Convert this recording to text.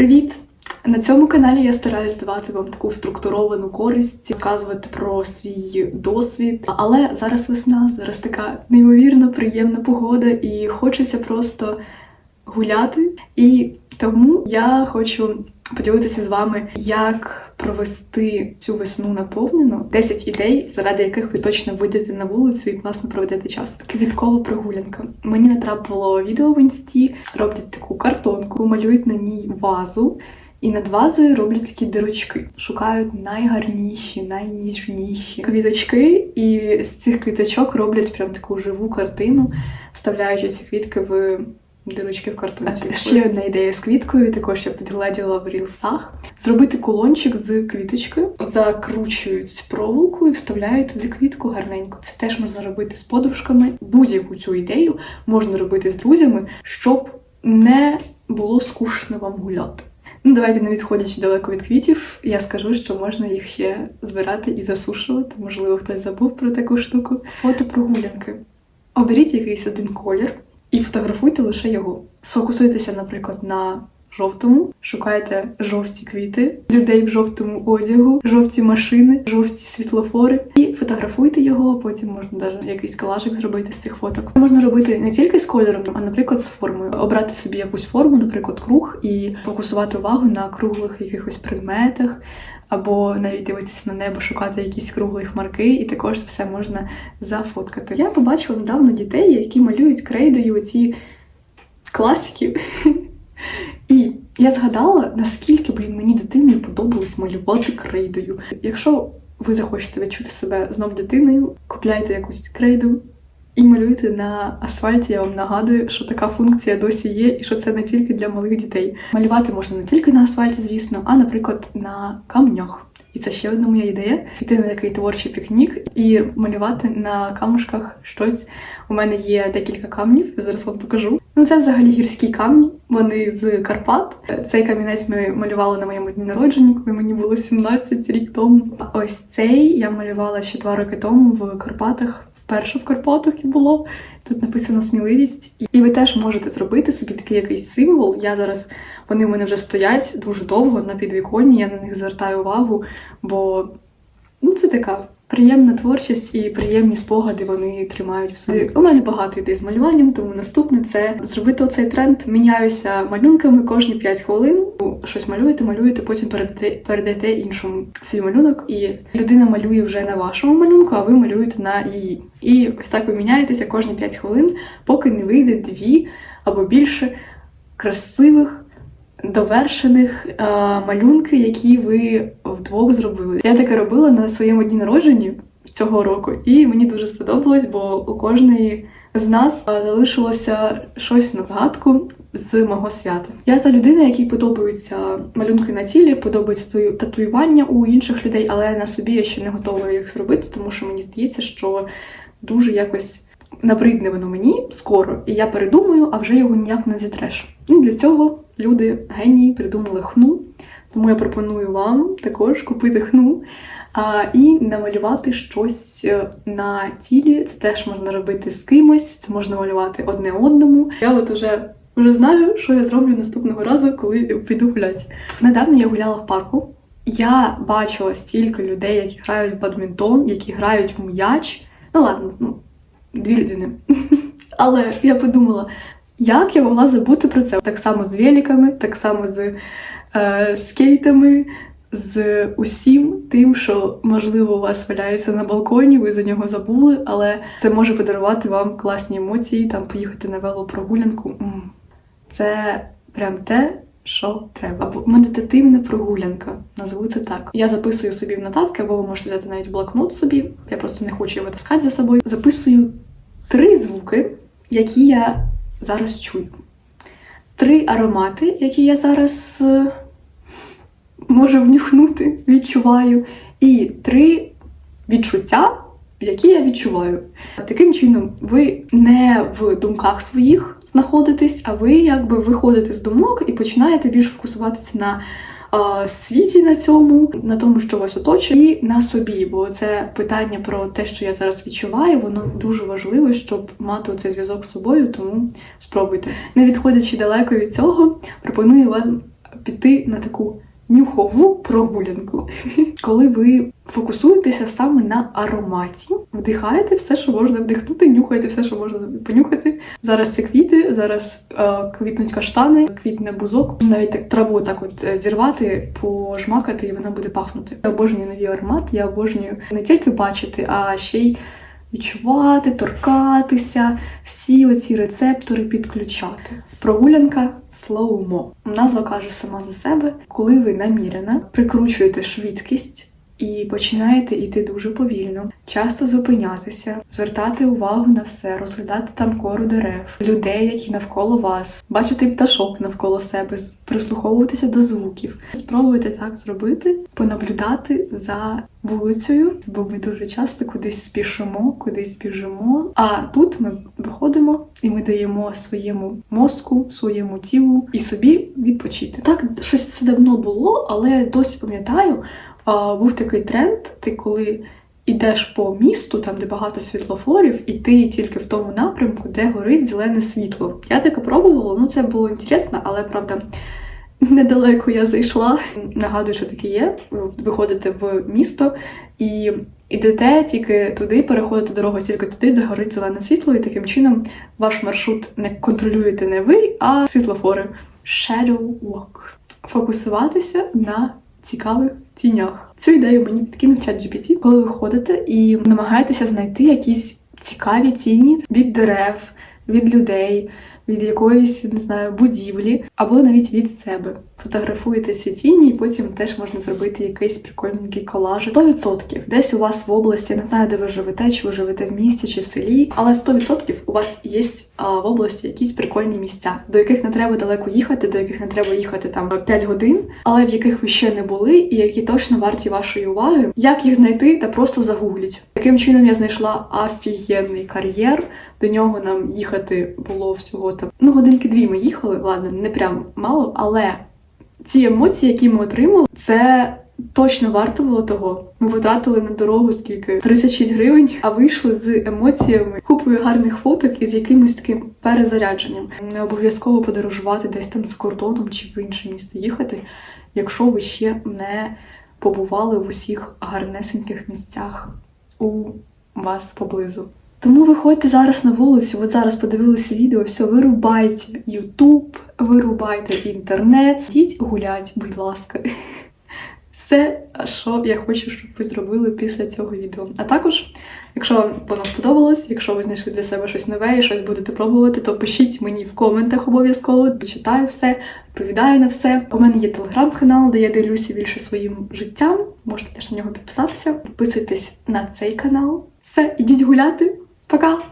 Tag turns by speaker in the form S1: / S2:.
S1: Привіт! На цьому каналі я стараюсь давати вам таку структуровану користь, розказувати про свій досвід. Але зараз весна, зараз така неймовірно приємна погода, і хочеться просто гуляти. І тому я хочу поділитися з вами, як провести цю весну наповнено 10 ідей, заради яких ви точно вийдете на вулицю і класно проведете час. Квіткова прогулянка. Мені натрапило відео в інсті, роблять таку картонку, малюють на ній вазу. І над вазою роблять такі дирочки, шукають найгарніші, найніжніші квіточки, і з цих квіточок роблять прям таку живу картину, вставляючи ці квітки в дирочки в картонці. Ще одна ідея з квіткою, також я підгледіла в рілсах. Зробити колончик з квіточкою, закручують проволоку і вставляють туди квітку гарненько. Це теж можна робити з подружками. Будь-яку цю ідею можна робити з друзями, щоб не було скучно вам гуляти. Ну, давайте не відходячи далеко від квітів, я скажу, що можна їх ще збирати і засушувати. Можливо, хтось забув про таку штуку. Фото прогулянки. Оберіть якийсь один колір і фотографуйте лише його. Сфокусуйтеся, наприклад, на жовтому, шукайте жовті квіти, людей в жовтому одягу, жовті машини, жовті світлофори. І фотографуйте його, потім можна навіть якийсь колажик зробити з цих фоток. Можна робити не тільки з кольором, а наприклад, з формою. Обрати собі якусь форму, наприклад, круг, і фокусувати увагу на круглих якихось предметах. Або навіть дивитися на небо, шукати якісь круглі хмарки, і також все можна зафоткати. Я побачила недавно дітей, які малюють крейдою ці класики. І я згадала, наскільки, блін, мені дитиною подобалось малювати крейдою. Якщо ви захочете відчути себе знов дитиною, купляйте якусь крейду і малюйте на асфальті. Я вам нагадую, що така функція досі є, і що це не тільки для малих дітей. Малювати можна не тільки на асфальті, звісно, а, наприклад, на камнях. І це ще одна моя ідея: піти на такий творчий пікнік і малювати на камушках щось. У мене є декілька камнів, зараз вам покажу. Ну, це взагалі гірські камні, вони з Карпат. Цей камінець ми малювали на моєму дні народження, коли мені було 17 рік тому. А ось цей я малювала ще два роки тому в Карпатах. Вперше в Карпатах і було. Тут написано сміливість. І ви теж можете зробити собі такий якийсь символ. Я зараз вони у мене вже стоять дуже довго на підвіконні, я на них звертаю увагу, бо ну, це така приємна творчість і приємні спогади вони тримають в собі. У мене багато ідей з малюванням, тому наступне це зробити оцей тренд. Міняюся малюнками кожні 5 хвилин. Щось малюєте, малюєте, потім передаєте, передаєте іншому свій малюнок, і людина малює вже на вашому малюнку, а ви малюєте на її. І ось так ви міняєтеся кожні 5 хвилин, поки не вийде дві або більше красивих довершених е, малюнки, які ви вдвох зробили. Я таке робила на своєму дні народження цього року, і мені дуже сподобалось, бо у кожної з нас залишилося щось на згадку з мого свята. Я та людина, якій подобаються малюнки на тілі, подобаються татуювання у інших людей, але на собі я ще не готова їх зробити, тому що мені здається, що дуже якось. Набридне воно мені скоро, і я передумаю, а вже його ніяк не зітреш. І для цього люди генії придумали хну. Тому я пропоную вам також купити хну а, і намалювати щось е, на тілі. Це теж можна робити з кимось, це можна малювати одне одному. Я от уже, вже знаю, що я зроблю наступного разу, коли піду гуляти. Недавно я гуляла в парку. Я бачила стільки людей, які грають в бадмінтон, які грають в м'яч. Ну ладно, ну дві людини. Але я подумала, як я могла забути про це? Так само з великами, так само з скейтами, з усім тим, що можливо у вас валяється на балконі, ви за нього забули, але це може подарувати вам класні емоції, там поїхати на велопрогулянку. Це прям те. Що треба, або медитативна прогулянка, назву це так. Я записую собі в нотатки, або ви можете взяти навіть блокнот собі. Я просто не хочу його таскати за собою. Записую три звуки, які я зараз чую. Три аромати, які я зараз е, можу внюхнути, відчуваю. І три відчуття, які я відчуваю. Таким чином, ви не в думках своїх знаходитесь, а ви якби виходите з думок і починаєте більш фокусуватися на світі на цьому, на тому, що вас оточує, і на собі. Бо це питання про те, що я зараз відчуваю, воно дуже важливо, щоб мати цей зв'язок з собою, тому спробуйте. Не відходячи далеко від цього, пропоную вам піти на таку нюхову прогулянку. Коли ви фокусуєтеся саме на ароматі, вдихаєте все, що можна вдихнути, нюхаєте все, що можна понюхати. Зараз це квіти, зараз е, квітнуть каштани, квітне бузок. Навіть так траву так от е, зірвати, пожмакати, і вона буде пахнути. Я обожнюю новий аромат, я обожнюю не тільки бачити, а ще й відчувати, торкатися, всі оці рецептори підключати. Прогулянка слоумо. Назва каже сама за себе, коли ви намірено прикручуєте швидкість. І починаєте йти дуже повільно, часто зупинятися, звертати увагу на все, розглядати там кору дерев, людей, які навколо вас, бачити пташок навколо себе, прислуховуватися до звуків. Спробуйте так зробити, понаблюдати за вулицею, бо ми дуже часто кудись спішимо, кудись біжимо. А тут ми виходимо і ми даємо своєму мозку, своєму тілу і собі відпочити. Так, щось це давно було, але досі пам'ятаю. Був такий тренд, ти коли йдеш по місту, там де багато світлофорів, і ти тільки в тому напрямку, де горить зелене світло. Я таке пробувала, ну це було інтересно, але правда. Недалеко я зайшла. Нагадую, що таке є. Виходите в місто і йдете тільки туди, переходите дорогу тільки туди, де горить зелене світло, і таким чином ваш маршрут не контролюєте не ви, а світлофори. Shadow walk. Фокусуватися на цікавих тінях. Цю ідею мені підкинув чат GPT, коли ви ходите і намагаєтеся знайти якісь цікаві тіні від дерев, від людей, від якоїсь, не знаю, будівлі, або навіть від себе. Фотографуєте ці тіні, і потім теж можна зробити якийсь прикольненький колаж. 100% десь у вас в області, не знаю, де ви живете, чи ви живете в місті чи в селі, але 100% у вас є в області якісь прикольні місця, до яких не треба далеко їхати, до яких не треба їхати там 5 годин, але в яких ви ще не були, і які точно варті вашої уваги. Як їх знайти, та просто загугліть. Таким чином я знайшла офігенний кар'єр. До нього нам їхати було всього там. Ну, годинки дві ми їхали, ладно, не прям мало, але ці емоції, які ми отримали, це точно варто було того. Ми витратили на дорогу скільки 36 гривень, а вийшли з емоціями, купою гарних фоток і з якимось таким перезарядженням. Не обов'язково подорожувати десь там за кордоном чи в інше місто їхати, якщо ви ще не побували в усіх гарнесеньких місцях у вас поблизу. Тому виходьте зараз на вулицю, от зараз подивилися відео, все, вирубайте Ютуб, вирубайте інтернет, йдіть гулять, будь ласка. Все, що я хочу, щоб ви зробили після цього відео. А також, якщо вам воно сподобалось, якщо ви знайшли для себе щось нове і щось будете пробувати, то пишіть мені в коментах обов'язково, читаю все, відповідаю на все. У мене є телеграм-канал, де я ділюся більше своїм життям. Можете теж на нього підписатися. Підписуйтесь на цей канал. Все, ідіть гуляти. Пока!